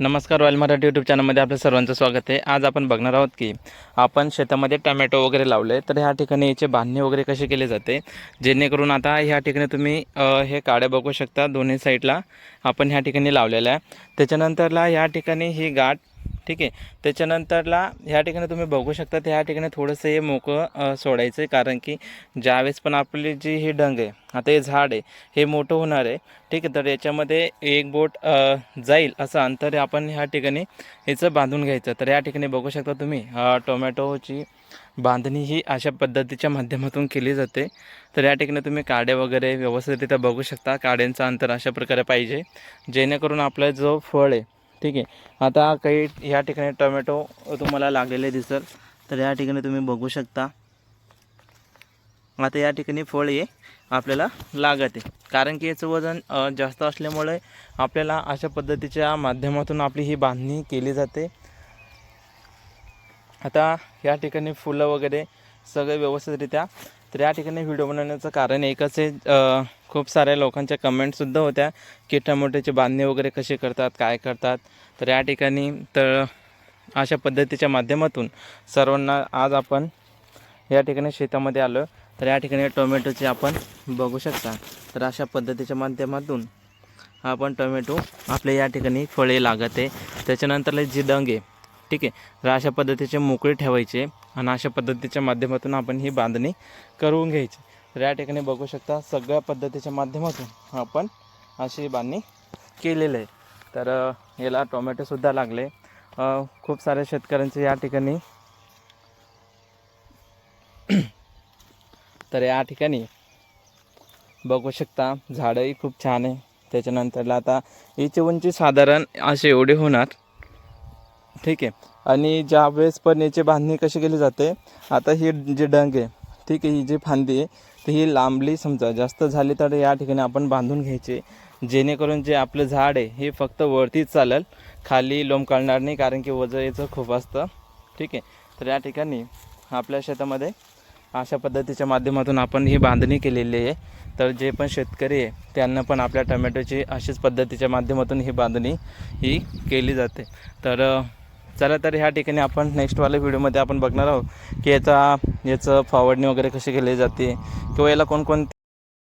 नमस्कार royal Marathi YouTube चॅनलमध्ये आपल्या सर्वांचं स्वागत आहे. आज आपण बघणार आहोत की आपण शेतामध्ये टमॅटो वगैरे लावले तर ह्या ठिकाणी याचे बांधणी वगैरे कशी केली जाते? जेणेकरून आता ह्या ठिकाणी तुम्ही हे काड्या बघू शकता. दोन्ही साईडला आपण ह्या ठिकाणी लावलेल्या आहे त्याच्यानंतरला ह्या ठिकाणी ही गाठ ठीक आहे. त्याच्यानंतरला ह्या ठिकाणी तुम्ही बघू शकता ह्या ठिकाणी थोडंसं हे मोकळं सोडायचं आहे कारण की ज्यावेळेस पण आपली जी हे डंग आहे आता हे झाड आहे हे मोठं होणार आहे. ठीक आहे तर याच्यामध्ये एक बोट जाईल असं अंतर आपण ह्या ठिकाणी याचं बांधून घ्यायचं. तर या ठिकाणी बघू शकता तुम्ही टोमॅटोची बांधणी ही अशा पद्धतीच्या माध्यमातून केली जाते. तर या ठिकाणी तुम्ही काड्या वगैरे व्यवस्थितरित्या बघू शकता. काड्यांचं अंतर अशा प्रकारे पाहिजे. जेणेकरून आपला जो फळ आहे ठीक आहे. आता काही या ठिकाणी टोमॅटो तुम्हाला लागलेले दिसेल तर या ठिकाणी तुम्ही बघू शकता. आता या ठिकाणी फळ हे आपल्याला लागत. आहे कारण की याचं वजन जास्त असल्यामुळे आपल्याला अशा पद्धतीच्या माध्यमातून आपली ही बांधणी केली जाते. आता या ठिकाणी फुलं वगैरे सगळे व्यवस्थितरित्या तर या ठिकाणी व्हिडिओ बनवण्याचं कारण एकच आहे खूप साऱ्या लोकांच्या कमेंटसुद्धा होत्या की टमाट्याची बांधणी वगैरे कशी करतात काय करतात. तर या ठिकाणी तर अशा पद्धतीच्या माध्यमातून सर्वांना आज आपण या ठिकाणी शेतामध्ये आलो तर या ठिकाणी टोमॅटोचे आपण बघू शकता. तर अशा पद्धतीच्या माध्यमातून आपण टोमॅटो आपल्या या ठिकाणी फळे लागत. आहे त्याच्यानंतर जी डंग आहे ठीक आहे. तर अशा पद्धतीचे मोकळे ठेवायचे आणि अशा पद्धतीच्या माध्यमातून आपण ही बांधणी करून घ्यायची. तर या ठिकाणी बघू शकता सगळ्या पद्धतीच्या माध्यमातून आपण अशी बांधणी केलेली आहे. तर याला टोमॅटोसुद्धा लागले. खूप साऱ्या शेतकऱ्यांचे या ठिकाणी तर या ठिकाणी बघू शकता झाडंही खूप छान आहे. त्याच्यानंतरला आता याची उंची साधारण असे एवढे होणार. ठीक आहे. आणि ज्या वेळेस पण याची बांधणी कशी केली जाते आता ही जी डंग आहे ठीक आहे ही जी फांदी आहे तर ही लांबली समजा जास्त झाली तर या ठिकाणी आपण बांधून घ्यायचे. जेणेकरून जे आपलं झाड आहे हे फक्त वरतीच चालेल. खाली लोंबकळणार नाही कारण की वजन याचं खूप असतं. ठीक आहे? तर या ठिकाणी आपल्या शेतामध्ये अशा पद्धतीच्या माध्यमातून आपण ही बांधणी केलेली आहे. तर जे पण शेतकरी आहे त्यांना पण आपल्या टमॅटोची अशीच पद्धतीच्या माध्यमातून ही बांधणी ही केली जाते. तर चला तर ह्या ठिकाणी आपण नेक्स्टवाल्या व्हिडिओमध्ये आपण बघणार आहोत की याचा याचं फवारणी वगैरे कशी केली जाते? किंवा याला कोणकोणते